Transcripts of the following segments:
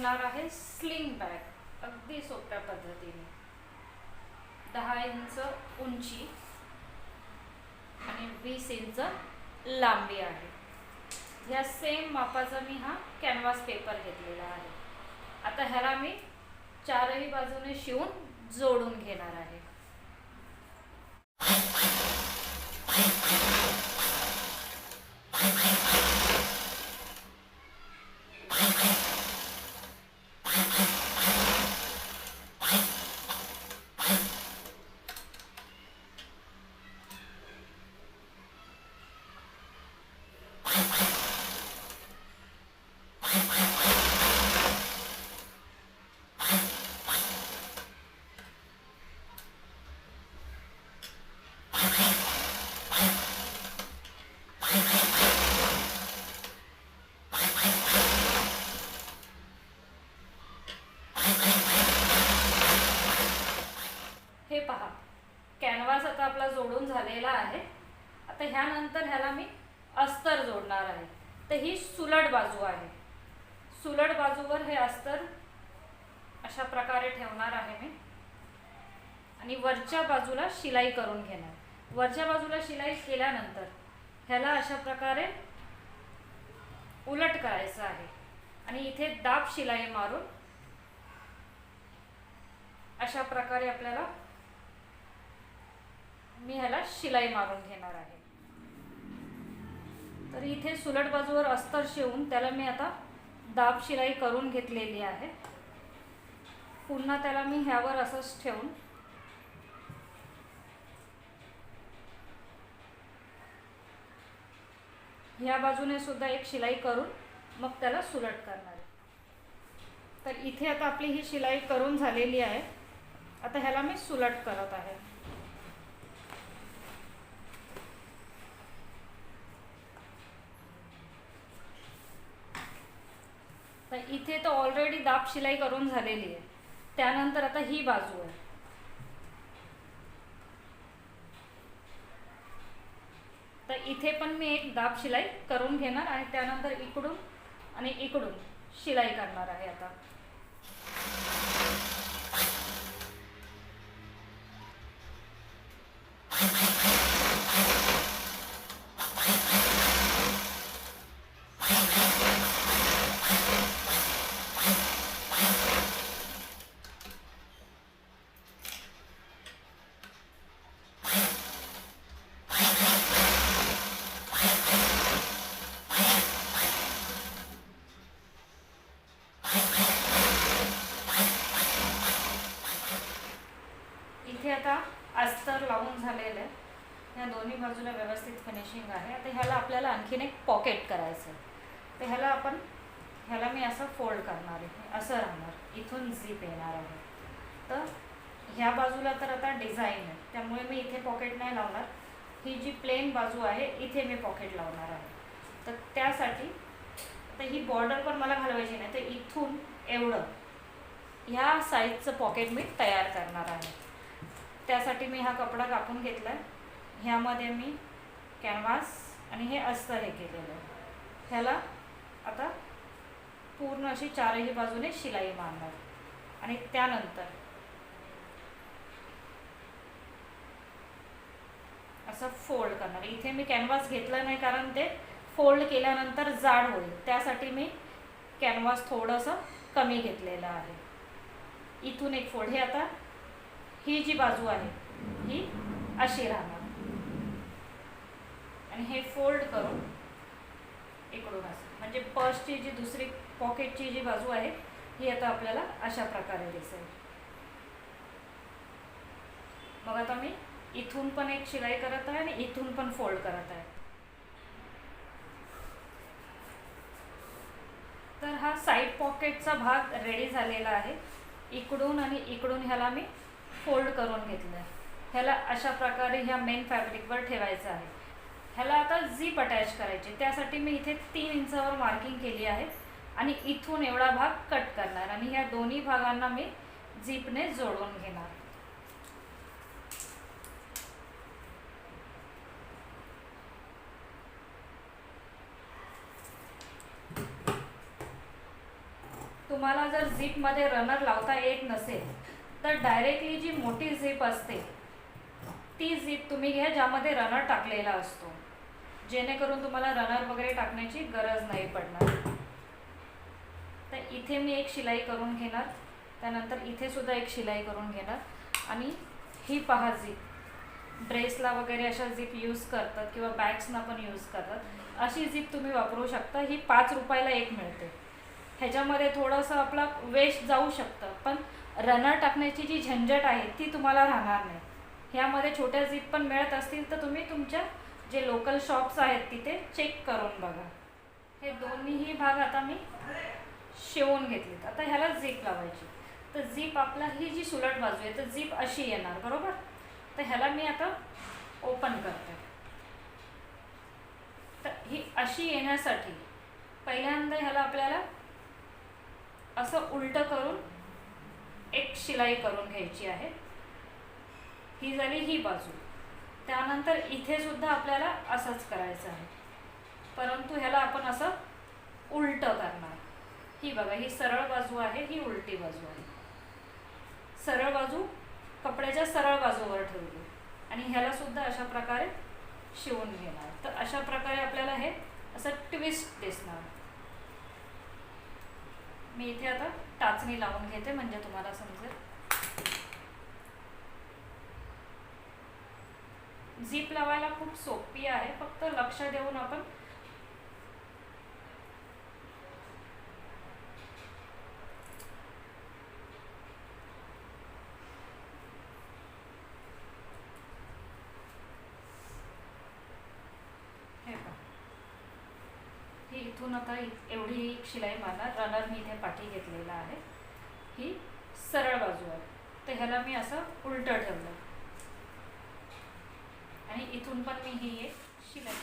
शिवणार आहे sling bag अगदी सोप्या पद्धतीने. दहा इंच उंची आणि वीस इंच लांबी आहे. ह्या सेम मापाचा मी हा कॅनव्हास पेपर घेतलेला आहे. आता ह्याला मी चारही बाजूने शिवून जोडून घेणार आहे हे पहा कॅनव्हास आता आपला जोडून झालेला आहे. आता ह्यानंतर ह्याला मी अस्तर जोडणार आहे. तर ही सुलट बाजू आहे. सुलट बाजूवर हे अस्तर अशा प्रकारे ठेवणार आहे मी. आणि वरच्या बाजूला शिलाई करून घेणार. वरच्या बाजूला शिलाई केल्यानंतर ह्याला अशा प्रकारे उलट करायचं आहे. आणि इथे दाब शिलाई मारून अशा प्रकारे आपल्याला मी ह्याला शिलाई मारून घेणार आहे. तर इथे सुलट बाजूवर अस्तर शिवून त्याला मी आता दाब शिलाई करून घेतलेली आहे. पुन्हा त्याला मी ह्यावर असंच ठेवून ह्या बाजूने सुद्धा एक शिलाई करून मग त्याला सुलट करणार तर इथे आता आपली ही शिलाई करून झालेली आहे. आता ह्याला मी सुलट करत आहे तर इथे तर ऑलरेडी दाब शिलाई करून झालेली आहे. त्यानंतर आता ही बाजू आहे. तर इथे पण मी एक दाब शिलाई करून घेणार आणि त्यानंतर इकडून आणि इकडून शिलाई करणार आहे आता इथे आता अस्तर आहे. ह्या दोन्ही बाजूला व्यवस्थित फिनिशिंग आहे. आता ह्याला आपल्याला आणखीन एक पॉकेट करायचं आहे तर ह्याला आपण ह्याला मी असं फोल्ड करणार आहे. असं राहणार. इथून झीप येणार आहे. तर ह्या बाजूला तर आता डिझाईन आहे. त्यामुळे मी इथे पॉकेट नाही लावणार. ही जी प्लेन बाजू आहे इथे मी पॉकेट लावणार आहे. तर त्यासाठी तर ही बॉर्डर पण मला घालवायची नाही. तर इथून एवढं. ह्या साईजचं पॉकेट मी तयार करणार आहे. त्यासाठी मी हा कपडा कापून घेतला आहे ह्यामध्ये मी कॅनव्हास आणि हे अस्तर हे केलेलं आहे. ह्याला आता पूर्ण अशी चारही बाजूने शिलाई मारणार आणि त्यानंतर असं फोल्ड करणार. इथे मी कॅनव्हास घेतला नाही कारण ते फोल्ड केल्यानंतर जाड होईल. त्यासाठी मी कॅनव्हास थोडंसं कमी घेतलेलं आहे. इथून एक फोल्ड. हे आता ही जी बाजू आहे ही अशी राहणार. आणि हे फोल्ड करून इकडून असं. म्हणजे पर्सची जी दुसरी पॉकेटची जी बाजू आहे ही आता आपल्याला अशा प्रकारे दिसेल. मग आता मी इथून पण एक शिलाई करत आहे आणि इथून पण फोल्ड करत आहे. तर हा साईड पॉकेटचा भाग रेडी झालेला आहे. इकडून आणि इकडून ह्याला मी फोल्ड करून घेतलं आहे ह्याला अशा प्रकारे ह्या मेन फॅब्रिकवर ठेवायचं आहे. ह्याला आता झीप अटॅच करायची. त्यासाठी मी इथे तीन इंचावर मार्किंग केली आहे आणि इथून एवढा भाग कट करणार आणि ह्या दोन्ही भागांना मी झीपने जोडून घेणार. तुम्हाला जर झीपमध्ये रनर लावता येत नसेल तर डायरेक्टली जी मोठी झीप असते ती झीप तुम्ही घ्या ज्यामध्ये रनर टाकलेला असतो. जेणेकरून तुम्हाला रनर वगैरे टाकण्याची गरज नाही पडणार. तर इथे मी एक शिलाई करून घेणार. त्यानंतर इथे सुद्धा एक शिलाई करून घेणार. आणि ही पहा झीप ड्रेसला वगैरे अशा झीप यूज करतात किंवा बॅग्सना पण यूज करतात. अशी झीप तुम्ही वापरू शकता. ही पाच रुपयाला एक मिळते. ह्याच्यामध्ये थोडंसं आपला वेस्ट जाऊ शकतं पण रनर टाकण्याची जी झंझट आहे ती तुम्हाला राहणार नाही. ह्यामध्ये छोट्या झीप पण मिळत असतील तर तुम्ही तुमच्या जे लोकल शॉप्स आहेत तिथे चेक करून बघा. हे दोन्हीही भाग आता मी शिवून घेतलेत. आता ह्याला झीप लावायची. तर झीप आपला ही जी सुलट बाजू आहे तर झीप अशी येणार बरोबर? तर ह्याला मी आता ओपन करते. तर ही अशी येण्यासाठी पहिल्यांदा ह्याला आपल्याला असं उलटं करून एक शिलाई करून घ्यायची आहे. ही झाली ही बाजू. त्यानंतर इथे सुद्धा आपल्याला असंच करायचं आहे. परंतु ह्याला आपण असं उलटं करणार. ही बघा ही सरळ बाजू आहे ही उलटी बाजू आहे. सरळ बाजू कपड्याच्या सरळ बाजूवर ठेवली. आणि ह्याला सुद्धा अशा प्रकारे शिवून घेणार. तर अशा प्रकारे आपल्याला हे असं ट्विस्ट दिसणार. मी इथे आता टाचणी लावून घेते म्हणजे तुम्हाला समजेल. झीप लावायला खूप सोपी आहे फक्त लक्ष देऊन आपण हे पहा. आता एवढी शिलाई मारणार रनर मी इथे पाठी घेतलेला आहे. ही सरळ बाजू आहे तर ह्याला मी असं उलटं ठेवलं. आणि इथून पण मी ही एक शिलाई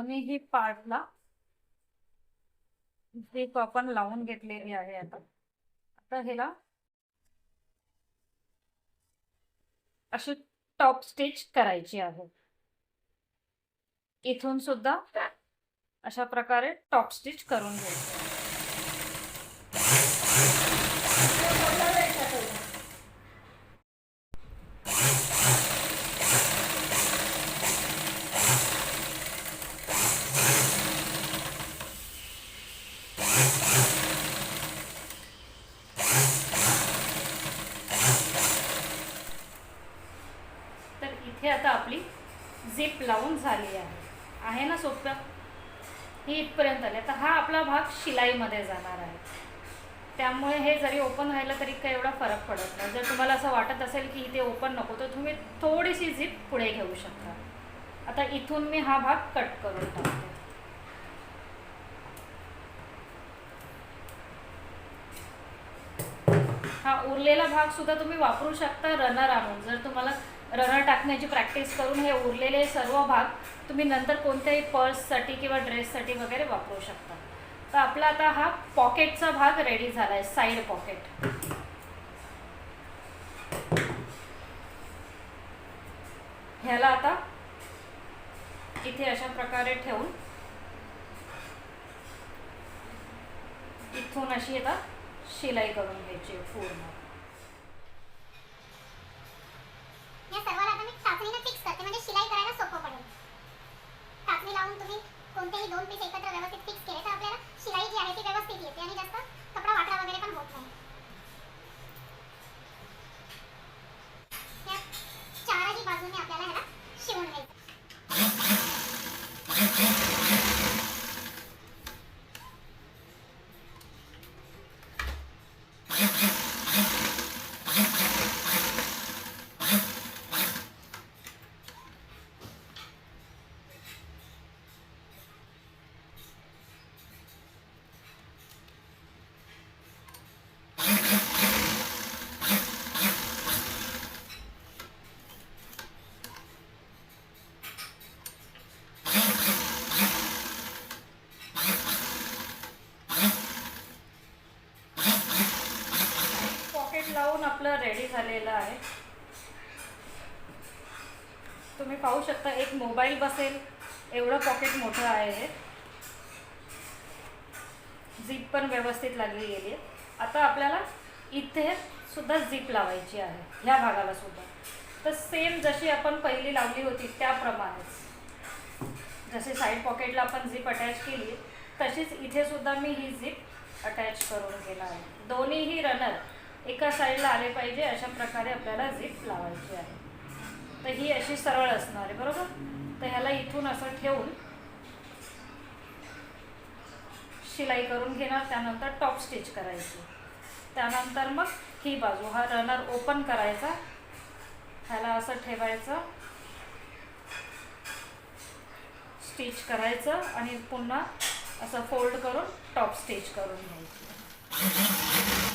दोन्हीही पार्टला झीप आपण लावून घेतलेली आहे आता. आता ह्याला अशी टॉप स्टिच करायची आहे. इथून सुद्धा अशा प्रकारे टॉप स्टिच करून घ्यायची हे इथे आता आपली झिप लावून झाली आहे. आहे ना सोपं ही इथपर्यंत आली. आता हा आपला भाग शिलाईमध्ये जाणार आहे. त्यामुळे हे जरी ओपन राहिलं तरी काही एवढा फरक पडत नाही. जर तुम्हाला असं वाटत असेल की इथे ओपन नको तर तुम्ही थोडीशी झिप पुढे घेऊ शकता. आता इथून मी हा भाग कट करून टाकते. हा उरलेला भाग सुद्धा तुम्ही वापरू शकता रनर आणून. जर तुम्हाला रनर टाकण्याची प्रॅक्टिस करून हे उरलेले सर्व भाग तुम्ही नंतर कोणत्याही पर्ससाठी किंवा ड्रेससाठी वगैरे वापरू शकता. तर आपला आता हा पॉकेटचा भाग रेडी झाला आहे साईड पॉकेट ह्याला आता इथे अशा प्रकारे ठेवून इथून अशी आता शिलाई करून घ्यायची पूर्ण. या सर्वाला आता मी टाचणीने फिक्स करते. म्हणजे शिलाई करायला सोपं पडेल. टाचणी लावून तुम्ही कोणतेही दोन पीस एकत्र व्यवस्थित फिक्स केले तर आपल्याला शिलाई जी आहे ती व्यवस्थित येते आणि जास्त कपडा वाकडा वगैरे पण होत नाही या चारही बाजूने आपल्याला ह्याला शिवून घ्यायचं पॉकेट लावून आपलं रेडी झालेलं आहे तुम्ही पाहू शकता एक मोबाईल बसेल एवढं पॉकेट मोठं आहे. हे झीप पण व्यवस्थित लागली गेली. आहे आता आपल्याला इथे सुद्धा झीप लावायची आहे ह्या भागाला सुद्धा. तर सेम जशी आपण पहिली लावली होती त्याप्रमाणेच. जसे साईड पॉकेटला आपण झीप अटॅच केली तशीच इथे सुद्धा मी ही झीप अटॅच करून केला आहे. दोन्हीही रनर एका साईडला आले पाहिजे अशा प्रकारे आपल्याला झीप लावायची आहे. तर ही अशी सरळ असणार आहे बरोबर? तर ह्याला इथून असं ठेवून शिलाई करून घेणार त्यानंतर टॉप स्टिच करायची. त्यानंतर मग ही बाजू हा रनर ओपन करायचा. ह्याला असं ठेवायचं. स्टिच करायचं आणि पुन्हा असं फोल्ड करून टॉप स्टिच करून घ्यायचं.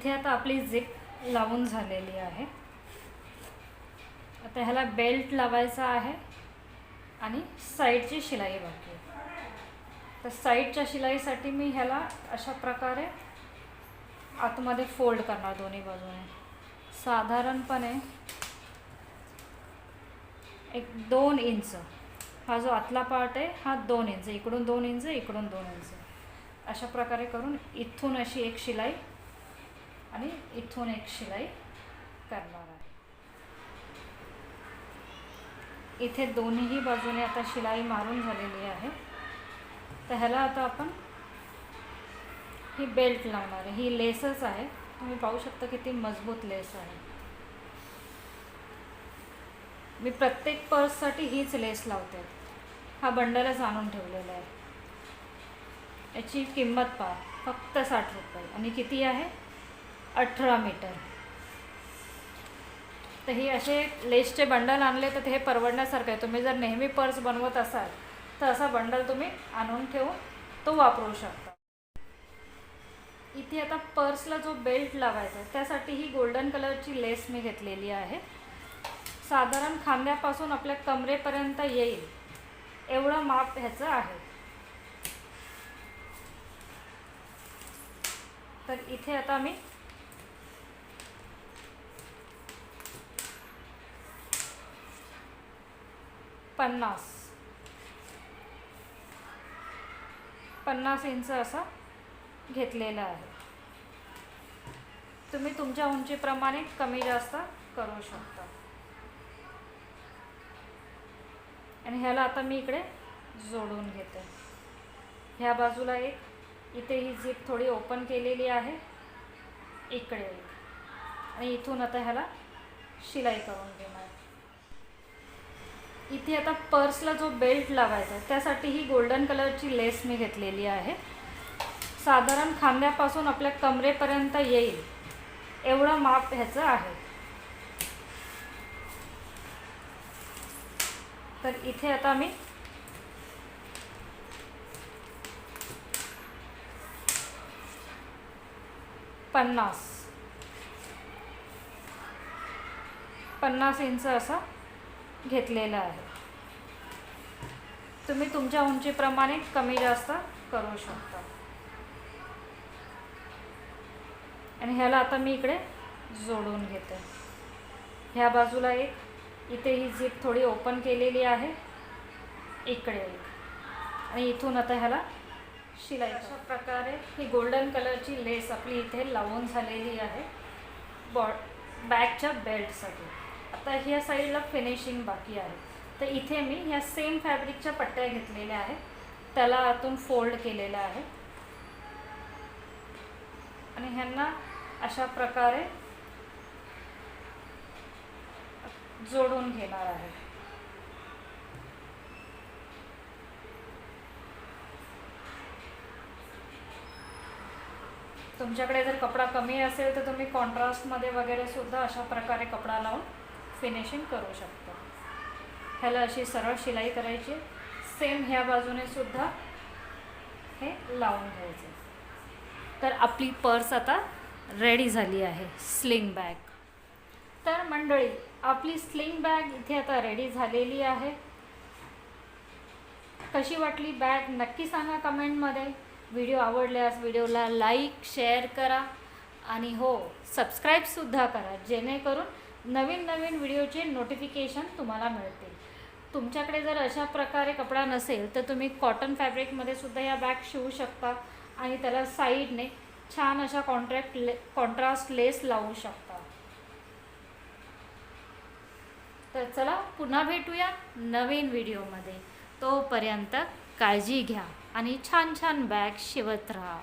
इथे आता आपली झिप लावून झालेली आहे. आता ह्याला बेल्ट लावायचा आहे आणि साईडची शिलाई बाकी तर साईडच्या शिलाईसाठी मी ह्याला अशा प्रकारे आतमध्ये फोल्ड करणार दोन्ही बाजूने. साधारणपणे एक दोन इंच. हा जो आतला पार्ट आहे हा दोन इंच. इकडून दोन इंच इकडून दोन इंच. अशा प्रकारे करून इथून अशी एक शिलाई आणि इथून एक शिलाई करणार आहे. इथे दोन्हीही बाजूने आता शिलाई मारून झालेली आहे. तर ह्याला आता आपण ही बेल्ट लावणार आहे. ही लेसच आहे. तुम्ही पाहू शकता किती मजबूत लेस आहे. मी प्रत्येक पर्ससाठी हीच लेस लावते. हा बंडलच आणून ठेवलेला आहे. याची किंमत पहा. फक्त साठ रुपये. आणि किती आहे? अठरा मीटर. तर ही असे लेसचे बंडल आणले तर हे परवडण्यासारखं आहे. तुम्ही जर नेहमी पर्स बनवत असाल तर असा बंडल तुम्ही आणून ठेवून तो वापरू शकता. इथे आता पर्सला जो बेल्ट लावायचा आहे त्यासाठी ही गोल्डन कलरची लेस मी घेतलेली आहे. साधारण खांद्यापासून आपल्या कमरेपर्यंत येईल एवढं माप ह्याचं आहे. तर इथे आता मी पन्नास. पन्नास इंच असा घेतलेला आहे. तुम्ही तुमच्या उंचीप्रमाणे कमी जास्त करू शकता. आणि ह्याला आता मी इकडे जोडून घेते. ह्या बाजूला एक इथे ही झीप थोडी ओपन केलेली आहे. इकडे आणि इथून आता ह्याला शिलाई करून घेणार. इथे आता पर्सला जो बेल्ट लावायचा आहे त्यासाठी ही गोल्डन कलरची लेस मी घेतलेली आहे. साधारण खांद्यापासून आपल्या कमरेपर्यंत येईल एवढं माप ह्याचं आहे. तर इथे आता मी पन्नास. पन्नास इंच असा घेतलेलं आहे. तुम्ही तुमच्या उंचीप्रमाणे कमी जास्त करू शकता. आणि ह्याला आता मी इकडे जोडून घेते. ह्या बाजूला एक इथे ही झीप थोडी ओपन केलेली आहे. इकडे एक. आणि इथून आता ह्याला शिलाई अशा प्रकारे ही गोल्डन कलरची लेस आपली इथे लावून झालेली आहे. बॉ बॅगच्या बेल्टसाठी आता ह्या साईडला फिनिशिंग बाकी आहे. तर इथे मी ह्या सेम फॅब्रिकच्या पट्ट्या घेतलेल्या आहेत. त्याला आतून फोल्ड केलेलं आहे. आणि ह्यांना अशा प्रकारे जोडून घेणार आहे. तुमच्याकडे जर कपडा कमी असेल तर तुम्ही कॉन्ट्रास्टमध्ये वगैरे सुद्धा अशा प्रकारे कपडा लावून फिनिशिंग करू शकतो. ह्याला अशी सरळ शिलाई करायची. सेम ह्या बाजूने सुद्धा हे लावून घ्यायचं. तर आपली पर्स आता रेडी झाली आहे. स्लिंग बॅग तर मंडळी आपली स्लिंग बॅग इथे आता रेडी झालेली आहे. कशी वाटली बॅग नक्की सांगा कमेंटमध्ये व्हिडिओ आवडल्यास व्हिडिओला लाईक शेअर करा. आणि हो सबस्क्राईबसुद्धा करा. जेणेकरून नवीन नवीन व्हिडिओचे नोटिफिकेशन तुम्हाला मिळतील. तुमच्याकडे जर अशा प्रकारे कपडा नसेल तर तुम्ही कॉटन फॅब्रिकमध्ये सुद्धा या बॅग शिवू शकता आणि त्याला साईडने छान अशा कॉन्ट्रॅक्ट ले कॉन्ट्रास्ट लेस लावू शकता. तर चला पुन्हा भेटूया नवीन व्हिडिओमध्ये. तोपर्यंत काळजी घ्या आणि छान छान बॅग शिवत राहा.